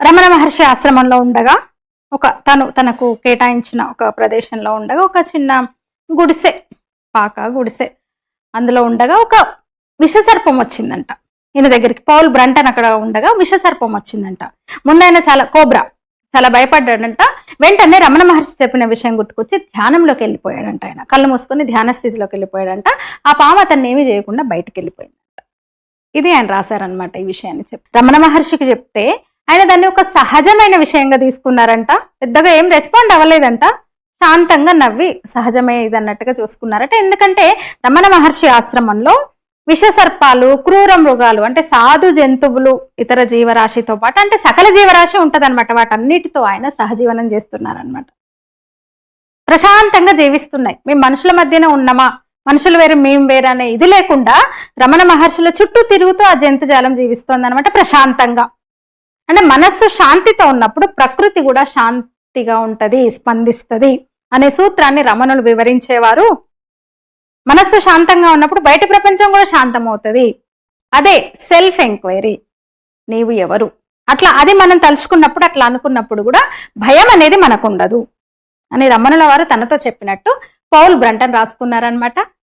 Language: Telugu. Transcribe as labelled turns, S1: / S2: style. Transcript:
S1: రమణ మహర్షి ఆశ్రమంలో ఉండగా ఒక తను తనకు కేటాయించిన ఒక ప్రదేశంలో ఉండగా ఒక చిన్న గుడిసె పాక గుడిసె అందులో ఉండగా ఒక విషసర్పం వచ్చిందంట. ఈయన దగ్గరికి పౌల్ బ్రంటన్ అక్కడ ఉండగా విషసర్పం వచ్చిందంట. ముందైన చాలా కోబ్రా చాలా భయపడ్డాడంట. వెంటనే రమణ మహర్షి చెప్పిన విషయం గుర్తుకొచ్చి ధ్యానంలోకి వెళ్ళిపోయాడంట ఆయన. కళ్ళు మూసుకొని ధ్యాన స్థితిలోకి వెళ్ళిపోయాడంట. ఆ పాము అతన్ని ఏమీ చేయకుండా బయటకు వెళ్ళిపోయిందంట. ఇది ఆయన రాశారనమాట ఈ విషయాన్ని చెప్పి. రమణ మహర్షికి చెప్తే ఆయన దాన్ని ఒక సహజమైన విషయంగా తీసుకున్నారంట. పెద్దగా ఏం రెస్పాండ్ అవ్వలేదంట. శాంతంగా నవ్వి సహజమే ఇది అన్నట్టుగా చూసుకున్నారట. ఎందుకంటే రమణ మహర్షి ఆశ్రమంలో విషసర్పాలు క్రూర మృగాలు అంటే సాధు జంతువులు ఇతర జీవరాశితో పాటు అంటే సకల జీవరాశి ఉంటదన్నమాట. వాటన్నిటితో ఆయన సహజీవనం చేస్తున్నారనమాట ప్రశాంతంగా జీవిస్తున్నాయి. మేము మనుషుల మధ్యన ఉన్నామా? మనుషులు వేరు మేము వేరు అనే ఇది లేకుండా రమణ మహర్షుల చుట్టూ తిరుగుతూ ఆ జంతుజాలం జీవిస్తోంది అనమాట ప్రశాంతంగా. అంటే మనస్సు శాంతితో ఉన్నప్పుడు ప్రకృతి కూడా శాంతిగా ఉంటది స్పందిస్తుంది అనే సూత్రాన్ని రమణులు వివరించేవారు. మనస్సు శాంతంగా ఉన్నప్పుడు బయట ప్రపంచం కూడా శాంతం అవుతుంది అదే సెల్ఫ్ ఎంక్వైరీ. నీవు ఎవరు? అట్లా అది మనం తలుచుకున్నప్పుడు అట్లా అనుకున్నప్పుడు కూడా భయం అనేది మనకు ఉండదు అని రమణుల వారు తనతో చెప్పినట్టు పౌల్ బ్రంటన్ రాసుకున్నారనమాట